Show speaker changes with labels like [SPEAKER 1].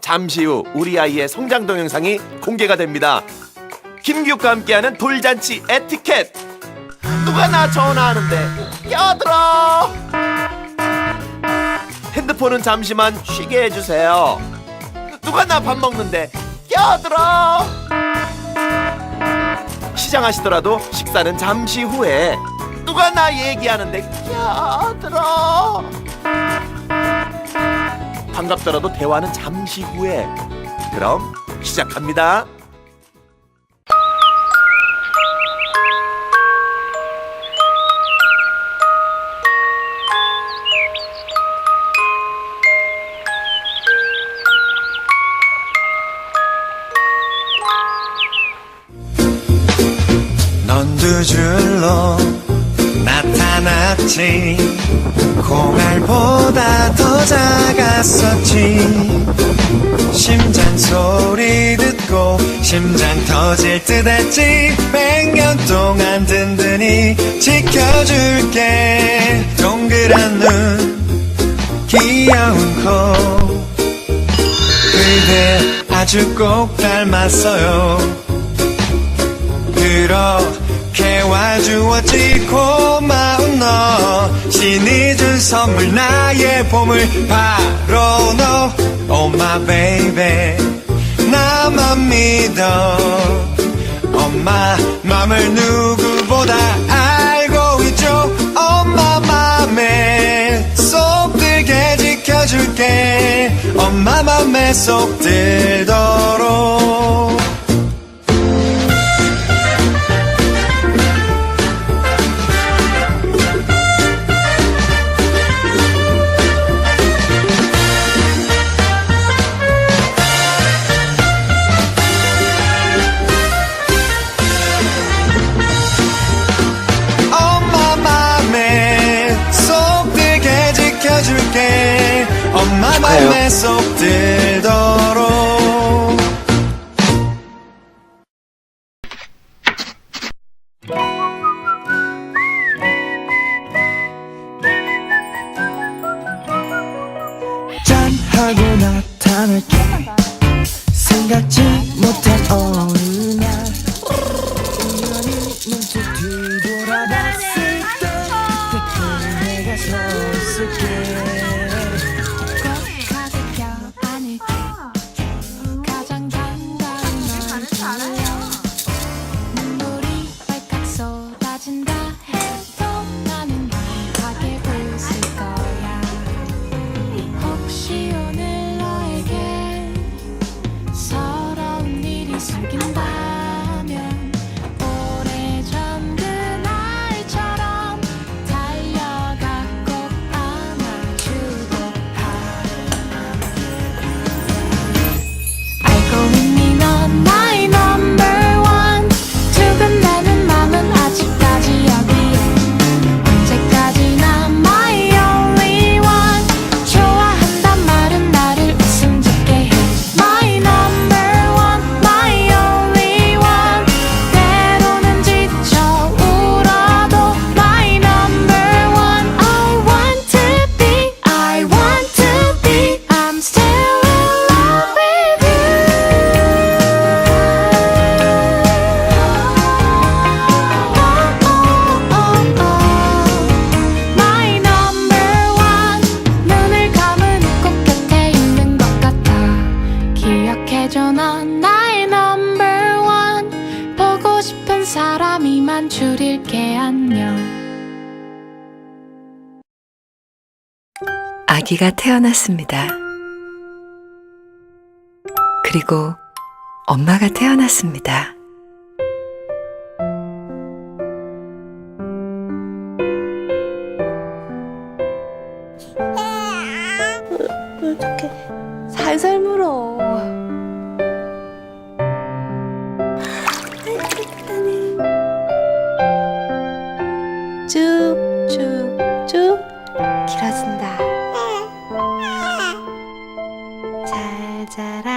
[SPEAKER 1] 잠시 후 우리 아이의 성장 동영상이 공개가 됩니다. 김규과 함께하는 돌잔치 에티켓. 누가 나 전화하는데 껴들어. 핸드폰은 잠시만 쉬게 해주세요. 누가 나 밥 먹는데 껴들어. 시장하시더라도 식사는 잠시 후에 누가 나 얘기하는데 껴들어. 반갑더라도 대화는 잠시 후에. 그럼 시작합니다.
[SPEAKER 2] 넌 두 줄로 나타났지 콩알보다 더 작았었지. 심장 소리 듣고 심장 터질 듯 했지. 백년 동안 든든히 지켜줄게. 동그란 눈 귀여운 코. 그대 아주 꼭 닮았어요. 그렇게 와주었지. 고마운 너 신이 준 선물 나의 보물 바로 너. Oh my baby. 나만 믿어. 엄마 맘을 누구보다 알고 있죠. 엄마 맘에 쏙 들게 지켜줄게. 엄마 맘에 쏙 들도록 짠 하고 나타날게. 생각지 못한 어느 날 우연히 문득 뒤돌아봤을 때 그때 내가 서
[SPEAKER 3] 사람이만 줄일게 안녕
[SPEAKER 4] 아기가 태어났습니다. 그리고 엄마가 태어났습니다.
[SPEAKER 5] 어떡해. 살살 물어. 길어진다. 잘 자라.